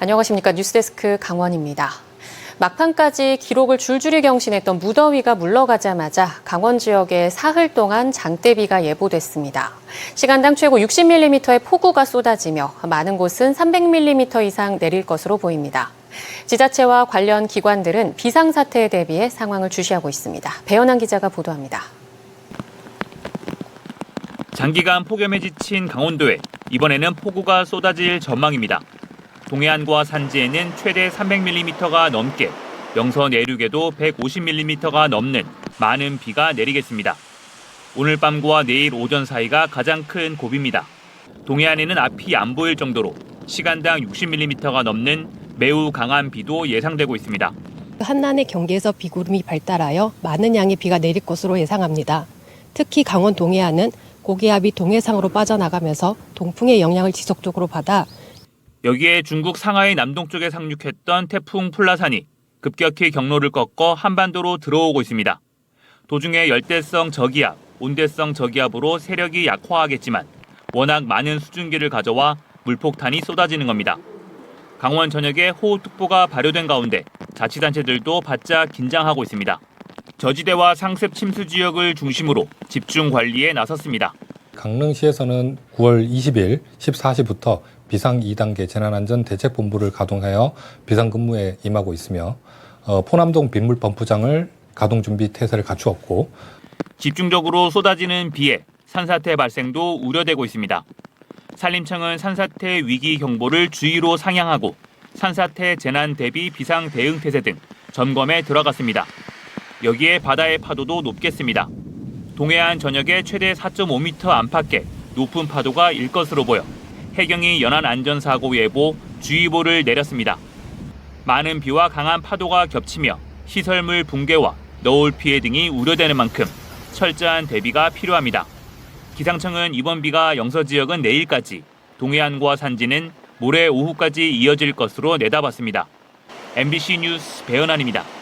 안녕하십니까. 뉴스데스크 강원입니다. 막판까지 기록을 줄줄이 경신했던 무더위가 물러가자마자 강원 지역에 사흘 동안 장대비가 예보됐습니다. 시간당 최고 60mm의 폭우가 쏟아지며 많은 곳은 300mm 이상 내릴 것으로 보입니다. 지자체와 관련 기관들은 비상사태에 대비해 상황을 주시하고 있습니다. 배현한 기자가 보도합니다. 장기간 폭염에 지친 강원도에 이번에는 폭우가 쏟아질 전망입니다. 동해안과 산지에는 최대 300mm가 넘게, 영서 내륙에도 150mm가 넘는 많은 비가 내리겠습니다. 오늘 밤과 내일 오전 사이가 가장 큰 고비입니다. 동해안에는 앞이 안 보일 정도로 시간당 60mm가 넘는 매우 강한 비도 예상되고 있습니다. 한난의 경계에서 비구름이 발달하여 많은 양의 비가 내릴 것으로 예상합니다. 특히 강원 동해안은 고기압이 동해상으로 빠져나가면서 동풍의 영향을 지속적으로 받아 여기에 중국 상하이 남동쪽에 상륙했던 태풍 플라산이 급격히 경로를 꺾어 한반도로 들어오고 있습니다. 도중에 열대성 저기압, 온대성 저기압으로 세력이 약화하겠지만 워낙 많은 수증기를 가져와 물폭탄이 쏟아지는 겁니다. 강원 전역에 호우특보가 발효된 가운데 자치단체들도 바짝 긴장하고 있습니다. 저지대와 상습 침수 지역을 중심으로 집중 관리에 나섰습니다. 강릉시에서는 9월 20일 14시부터 비상 2단계 재난안전 대책본부를 가동하여 비상근무에 임하고 있으며 어, 포남동 빗물 펌프장을 가동 준비 태세를 갖추었고 집중적으로 쏟아지는 비에 산사태 발생도 우려되고 있습니다. 산림청은 산사태 위기 경보를 주의로 상향하고 산사태 재난 대비 비상 대응 태세 등 점검에 들어갔습니다. 여기에 바다의 파도도 높겠습니다. 동해안 전역에 최대 4.5m 안팎의 높은 파도가 일 것으로 보여 해경이 연안 안전사고 예보 주의보를 내렸습니다. 많은 비와 강한 파도가 겹치며 시설물 붕괴와 너울 피해 등이 우려되는 만큼 철저한 대비가 필요합니다. 기상청은 이번 비가 영서 지역은 내일까지, 동해안과 산지는 모레 오후까지 이어질 것으로 내다봤습니다. MBC 뉴스 배현환입니다.